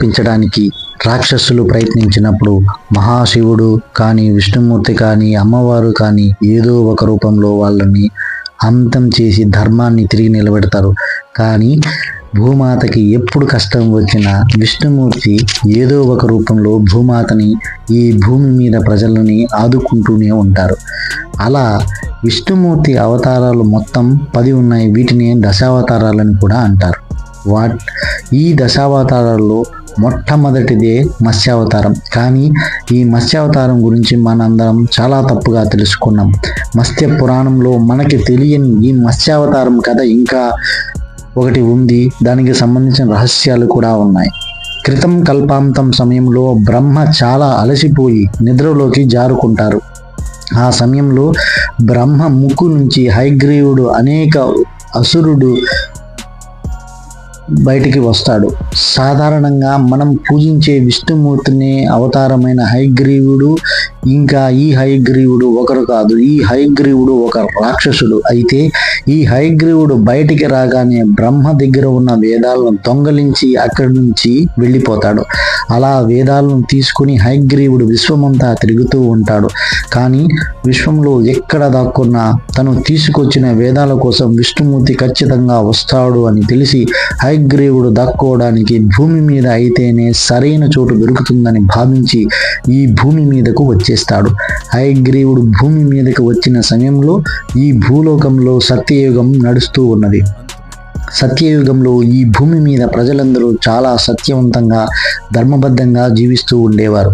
పెంచడానికి రాక్షసులు ప్రయత్నించినప్పుడు మహాశివుడు కానీ విష్ణుమూర్తి కానీ అమ్మవారు కానీ ఏదో ఒక రూపంలో వాళ్ళని అంతం చేసి ధర్మాన్ని తిరిగి నిలబెడతారు. కానీ భూమాతకి ఎప్పుడు కష్టం వచ్చినా విష్ణుమూర్తి ఏదో ఒక రూపంలో భూమాతని ఈ భూమి మీద ప్రజలని ఆదుకుంటూనే ఉంటారు. అలా విష్ణుమూర్తి అవతారాలు మొత్తం పది ఉన్నాయి. వీటిని దశావతారాలని కూడా అంటారు. వాట్? ఈ దశావతారాల్లో మొట్టమొదటిదే మత్స్యావతారం. కానీ ఈ మత్స్యావతారం గురించి మనందరం చాలా తప్పుగా తెలుసుకున్నాం. మత్స్య పురాణంలో మనకి తెలియని ఈ మత్స్యావతారం కథ ఇంకా ఒకటి ఉంది. దానికి సంబంధించిన రహస్యాలు కూడా ఉన్నాయి. క్రితం కల్పాంతం సమయంలో బ్రహ్మ చాలా అలసిపోయి నిద్రలోకి జారుకుంటారు. ఆ సమయంలో బ్రహ్మ ముక్కు నుంచి హైగ్రీవుడు అనేక అసురుడు బయటికి వస్తాడు. సాధారణంగా మనం పూజించే విష్ణుమూర్తిని అవతారమైన హైగ్రీవుడు ఇంకా ఈ హైగ్రీవుడు ఒకరు కాదు ఈ హైగ్రీవుడు ఒక రాక్షసుడు. అయితే ఈ హైగ్రీవుడు బయటికి రాగానే బ్రహ్మ దగ్గర ఉన్న వేదాలను దొంగలించి అక్కడి నుంచి వెళ్ళిపోతాడు. అలా వేదాలను తీసుకుని హైగ్రీవుడు విశ్వమంతా తిరుగుతూ ఉంటాడు. కానీ విశ్వంలో ఎక్కడ దాక్కున్నా తను తీసుకొచ్చిన వేదాల కోసం విష్ణుమూర్తి ఖచ్చితంగా వస్తాడు అని తెలిసి హైగ్రీవుడు దాక్కోవడానికి భూమి మీద అయితేనే సరైన చోటు దొరుకుతుందని భావించి ఈ భూమి మీదకు చేస్తాడు. హయగ్రీవుడు భూమి మీదకు వచ్చిన సమయంలో ఈ భూలోకంలో సత్యయుగం నడుస్తూ ఉన్నది. సత్యయుగంలో ఈ భూమి మీద ప్రజలందరూ చాలా సత్యవంతంగా ధర్మబద్ధంగా జీవిస్తూ ఉండేవారు.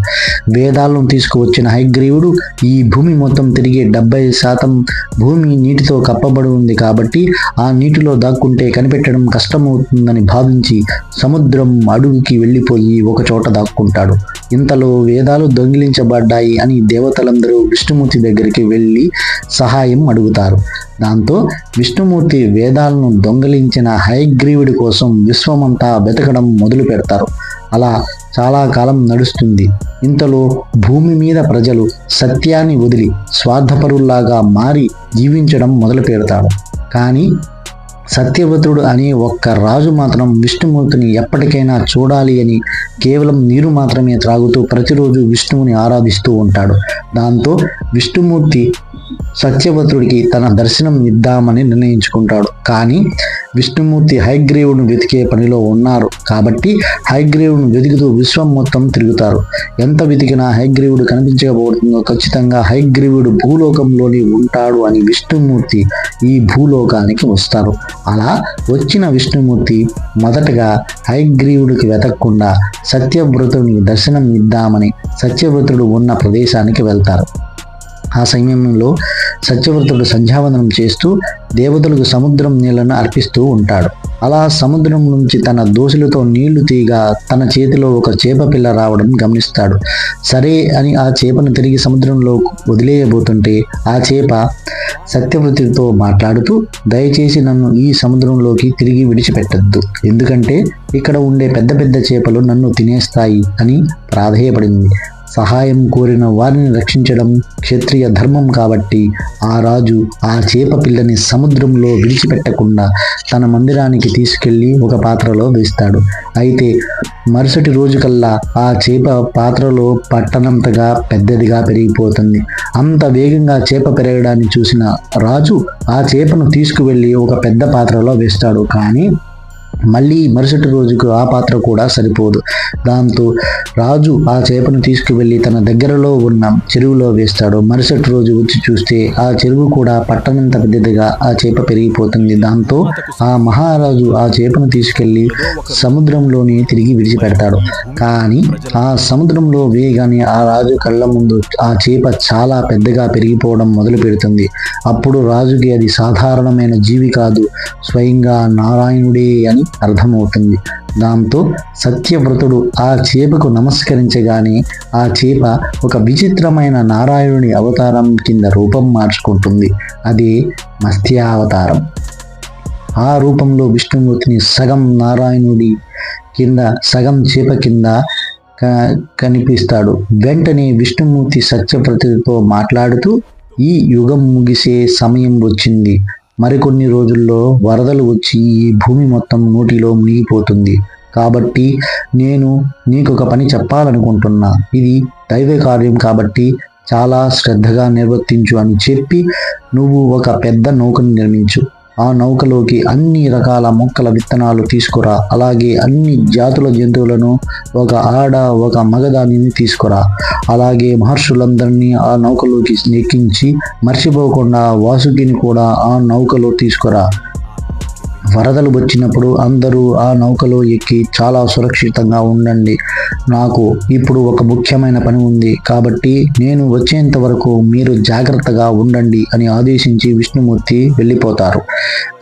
వేదాలను తీసుకువచ్చిన హైగ్రీవుడు ఈ భూమి మొత్తం తిరిగి డెబ్బై శాతం భూమి నీటితో కప్పబడి ఉంది కాబట్టి ఆ నీటిలో దాక్కుంటే కనిపెట్టడం కష్టమవుతుందని భావించి సముద్రం అడుగుకి వెళ్ళిపోయి ఒక చోట దాక్కుంటాడు. ఇంతలో వేదాలు దొంగిలించబడ్డాయి అని దేవతలందరూ విష్ణుమూర్తి దగ్గరికి వెళ్ళి సహాయం అడుగుతారు. దాంతో విష్ణుమూర్తి వేదాలను దొంగిలించిన హైగ్రీవుడి కోసం విశ్వమంతా వెతకడం మొదలు పెడతారు అలా చాలా కాలం నడుస్తుంది. ఇంతలో భూమి మీద ప్రజలు సత్యాన్ని వదిలి స్వార్థపరుల్లాగా మారి జీవించడం మొదలు పెడతాడు కానీ సత్యవ్రతుడు అనే ఒక్క రాజు మాత్రం విష్ణుమూర్తిని ఎప్పటికైనా చూడాలి అని కేవలం నీరు మాత్రమే త్రాగుతూ ప్రతిరోజు విష్ణువుని ఆరాధిస్తూ ఉంటాడు. దాంతో విష్ణుమూర్తి సత్యవ్రతుడికి తన దర్శనం ఇద్దామని నిర్ణయించుకుంటాడు. కానీ విష్ణుమూర్తి హైగ్రీవును వెతికే పనిలో ఉన్నారు. కాబట్టి హైగ్రీవును వెతుకుతూ విశ్వం మొత్తం తిరుగుతారు. ఎంత వెతికినా హైగ్రీవుడు కనిపించకపోతుందో ఖచ్చితంగా హైగ్రీవుడు భూలోకంలోని ఉంటాడు అని విష్ణుమూర్తి ఈ భూలోకానికి వస్తారు. అలా వచ్చిన విష్ణుమూర్తి మొదటగా హైగ్రీవుడికి వెతకకుండా సత్యవ్రతుడిని దర్శనం ఇద్దామని సత్యవ్రతుడు ఉన్న ప్రదేశానికి వెళ్తారు. ఆ సమయంలో సత్యవ్రతుడు సంధ్యావందనం చేస్తూ దేవతలకు సముద్రం నీళ్ళను అర్పిస్తూ ఉంటాడు. అలా సముద్రం నుంచి తన దోసులతో నీళ్ళు తీగా తన చేతిలో ఒక చేప పిల్ల రావడం గమనిస్తాడు. సరే అని ఆ చేపను తిరిగి సముద్రంలో వదిలేయబోతుంటే ఆ చేప సత్యవృతితో మాట్లాడుతూ దయచేసి నన్ను ఈ సముద్రంలోకి తిరిగి విడిచిపెట్టద్దు. ఎందుకంటే ఇక్కడ ఉండే పెద్ద పెద్ద చేపలు నన్ను తినేస్తాయి అని ప్రాధేయపడింది. సహాయం కోరిన వారిని రక్షించడం క్షత్రియ ధర్మం కాబట్టి ఆ రాజు ఆ చేప పిల్లని సముద్రంలో విడిచిపెట్టకుండా తన మందిరానికి తీసుకెళ్ళి ఒక పాత్రలో వేస్తాడు. అయితే మరుసటి రోజు కల్లా ఆ చేప పాత్రలో పట్టనంతగా పెద్దదిగా పెరిగిపోతుంది. అంత వేగంగా చేప పెరగడాన్ని చూసిన రాజు ఆ చేపను తీసుకువెళ్ళి ఒక పెద్ద పాత్రలో వేస్తాడు. కానీ మళ్ళీ మరుసటి రోజుకు ఆ పాత్ర కూడా సరిపోదు. దాంతో రాజు ఆ చేపను తీసుకువెళ్ళి తన దగ్గరలో ఉన్న చెరువులో వేస్తాడు. మరుసటి రోజు వచ్చి చూస్తే ఆ చెరువు కూడా పట్టణంత పెద్దదిగా ఆ చేప పెరిగిపోతుంది. దాంతో ఆ మహారాజు ఆ చేపను తీసుకెళ్ళి సముద్రంలోనే తిరిగి విడిచిపెడతాడు. కానీ ఆ సముద్రంలో వేయగానే ఆ రాజు కళ్ళ ముందు ఆ చేప చాలా పెద్దగా పెరిగిపోవడం మొదలు పెడుతుంది. అప్పుడు రాజుకి అది సాధారణమైన జీవి కాదు. స్వయంగా నారాయణుడే అని అర్థమవుతుంది. దాంతో సత్యవ్రతుడు ఆ చేపకు నమస్కరించగానే ఆ చేప ఒక విచిత్రమైన నారాయణుని అవతారం కింద రూపం మార్చుకుంటుంది. అది మత్స్యావతారం. ఆ రూపంలో విష్ణుమూర్తిని సగం నారాయణుడి కింద సగం చేప కింద కనిపిస్తాడు. వెంటనే విష్ణుమూర్తి సత్యవ్రతుడితో మాట్లాడుతూ ఈ యుగం ముగిసే సమయం వచ్చింది. మరికొన్ని రోజుల్లో వరదలు వచ్చి ఈ భూమి మొత్తం నోటిలో మునిగిపోతుంది. కాబట్టి నేను నీకు ఒక పని చెప్పాలనుకుంటున్నా. ఇది దైవ కార్యం కాబట్టి చాలా శ్రద్ధగా నిర్వర్తించు అని చెప్పి నువ్వు ఒక పెద్ద నౌకను నిర్మించు. ఆ నౌకలోకి అన్ని రకాల మొక్కల విత్తనాలు తీసుకురా. అలాగే అన్ని జాతుల జంతువులను ఒక ఆడ ఒక మగదానిని తీసుకురా. అలాగే మహర్షులందరినీ ఆ నౌకలోకి ఎక్కించి మర్చిపోకుండా వాసుకిని కూడా ఆ నౌకలో తీసుకురా. వరదలు వచ్చినప్పుడు అందరూ ఆ నౌకలో ఎక్కి చాలా సురక్షితంగా ఉండండి. నాకు ఇప్పుడు ఒక ముఖ్యమైన పని ఉంది. కాబట్టి నేను వచ్చేంత వరకు మీరు జాగ్రత్తగా ఉండండి అని ఆదేశించి విష్ణుమూర్తి వెళ్ళిపోతారు.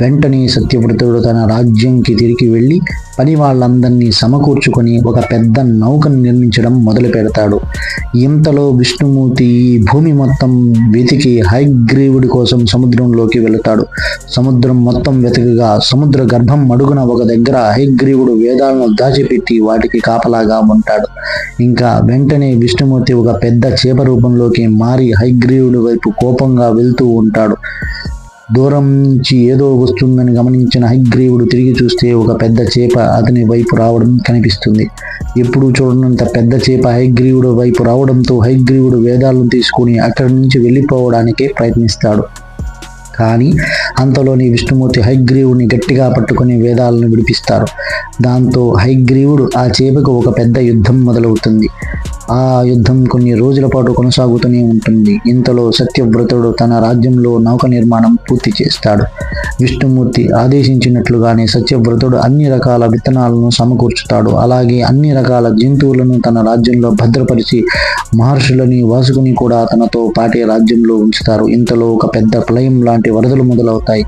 వెంటనే సత్యవ్రతుడు తన రాజ్యంకి తిరిగి వెళ్ళి పని వాళ్ళందరినీ సమకూర్చుకొని ఒక పెద్ద నౌకను నిర్మించడం మొదలు పెడతాడు. ఇంతలో విష్ణుమూర్తి ఈ భూమి మొత్తం వెతికి హైగ్రీవుడి కోసం సముద్రంలోకి వెళతాడు. సముద్రం మొత్తం వెతకగా సముద్ర సముద్ర గర్భం మడుగున ఒక దగ్గర హైగ్రీవుడు వేదాలను దాచిపెట్టి వాటికి కాపలాగా ఉంటాడు. ఇంకా వెంటనే విష్ణుమూర్తి ఒక పెద్ద చేప రూపంలోకి మారి హైగ్రీవుడి వైపు కోపంగా వెళ్తూ ఉంటాడు. దూరం నుంచి ఏదో వస్తుందని గమనించిన హైగ్రీవుడు తిరిగి చూస్తే ఒక పెద్ద చేప అతని వైపు రావడం కనిపిస్తుంది. ఎప్పుడు చూడనంత పెద్ద చేప హైగ్రీవుడు వైపు రావడంతో హైగ్రీవుడు వేదాలను తీసుకుని అక్కడి నుంచి వెళ్ళిపోవడానికే ప్రయత్నిస్తాడు. కానీ అంతలోని విష్ణుమూర్తి హైగ్రీవుని గట్టిగా పట్టుకుని వేదాలను విడిపిస్తారు. దాంతో హైగ్రీవుడు ఆ చేపకు ఒక పెద్ద యుద్ధం మొదలవుతుంది. ఆ యుద్ధం కొన్ని రోజుల పాటు కొనసాగుతూనే ఉంటుంది. ఇంతలో సత్యవ్రతుడు తన రాజ్యంలో నౌక నిర్మాణం పూర్తి చేస్తాడు. విష్ణుమూర్తి ఆదేశించినట్లుగానే సత్యవ్రతుడు అన్ని రకాల విత్తనాలను సమకూర్చుతాడు. అలాగే అన్ని రకాల జంతువులను తన రాజ్యంలో భద్రపరిచి మహర్షులని వాసుకుని కూడా తనతో పాటే రాజ్యంలో ఉంచుతారు. ఇంతలో ఒక పెద్ద ప్రళయం లాంటి వరదలు మొదలవుతాయి.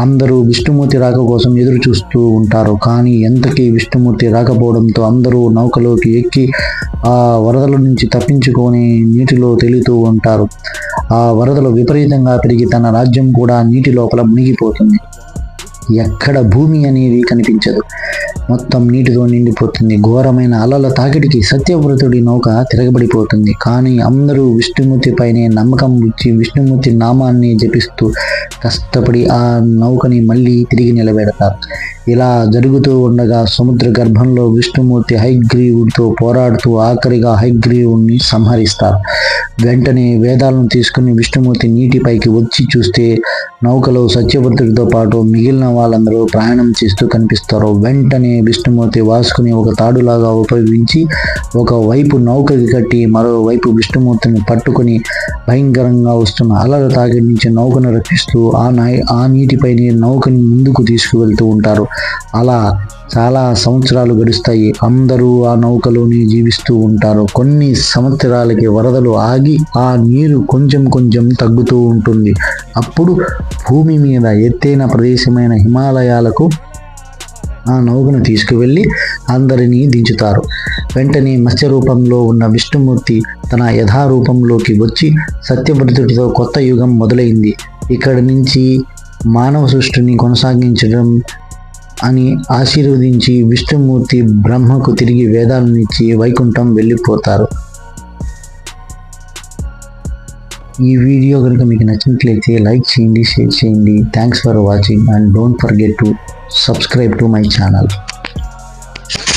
అందరూ విష్ణుమూర్తి రాక కోసం ఎదురు చూస్తూ ఉంటారు. కానీ ఎంతకీ విష్ణుమూర్తి రాకపోవడంతో అందరూ నౌకలోకి ఎక్కి ఆ వరద వరదల నుంచి తప్పించుకొని నీటిలో తేలుతూ ఉంటారు. ఆ వరదలు విపరీతంగా పెరిగి తన రాజ్యం కూడా నీటి లోపల మునిగిపోతుంది. ఎక్కడ భూమి అనేది కనిపించదు. మొత్తం నీటితో నిండిపోతుంది. ఘోరమైన అలల తాకిడికి సత్యవ్రతుడి నౌక తిరగబడిపోతుంది. కానీ అందరూ విష్ణుమూర్తిపైనే నమ్మకం ఇచ్చి విష్ణుమూర్తి నామాన్ని జపిస్తూ కష్టపడి ఆ నౌకని మళ్ళీ తిరిగి నిలబెడతారు. ఇలా జరుగుతూ ఉండగా సముద్ర గర్భంలో విష్ణుమూర్తి హైగ్రీవుడితో పోరాడుతూ ఆఖరిగా హైగ్రీవుడిని సంహరిస్తారు. వెంటనే వేదాలను తీసుకుని విష్ణుమూర్తి నీటిపైకి వచ్చి చూస్తే నౌకలో సత్యభద్రుడితో పాటు మిగిలిన వాళ్ళందరూ ప్రయాణం చేస్తూ కనిపిస్తారు. వెంటనే విష్ణుమూర్తి వాసుకుని ఒక తాడులాగా ఉపయోగించి ఒక వైపు నౌకకి కట్టి మరోవైపు విష్ణుమూర్తిని పట్టుకొని భయంకరంగా వస్తున్న అలల తాకిడి నుంచి నౌకను రక్షిస్తూ ఆ నాయ ఆ నీటిపైనే నౌకని ముందుకు తీసుకువెళ్తూ ఉంటారు. అలా చాలా సంవత్సరాలు గడుస్తాయి. అందరూ ఆ నౌకలోనే జీవిస్తూ ఉంటారు. కొన్ని సంవత్సరాలకి వరదలు ఆగి ఆ నీరు కొంచెం కొంచెం తగ్గుతూ ఉంటుంది. అప్పుడు భూమి మీద ఎత్తైన ప్రదేశమైన హిమాలయాలకు ఆ నౌకను తీసుకువెళ్ళి అందరినీ దించుతారు. వెంటనే మత్స్య రూపంలో ఉన్న విష్ణుమూర్తి తన యథారూపంలోకి వచ్చి సత్యవ్రతుడితో కొత్త యుగం మొదలైంది. ఇక్కడి నుంచి మానవ సృష్టిని కొనసాగించడం అని ఆశీర్వదించి విష్ణుమూర్తి బ్రహ్మకు తిరిగి వేదాలను ఇచ్చి వైకుంఠం వెళ్ళిపోతారు. ఈ వీడియో కనుక మీకు నచ్చినట్లయితే లైక్ చేయండి షేర్ చేయండి. Thanks for watching and don't forget to subscribe to my channel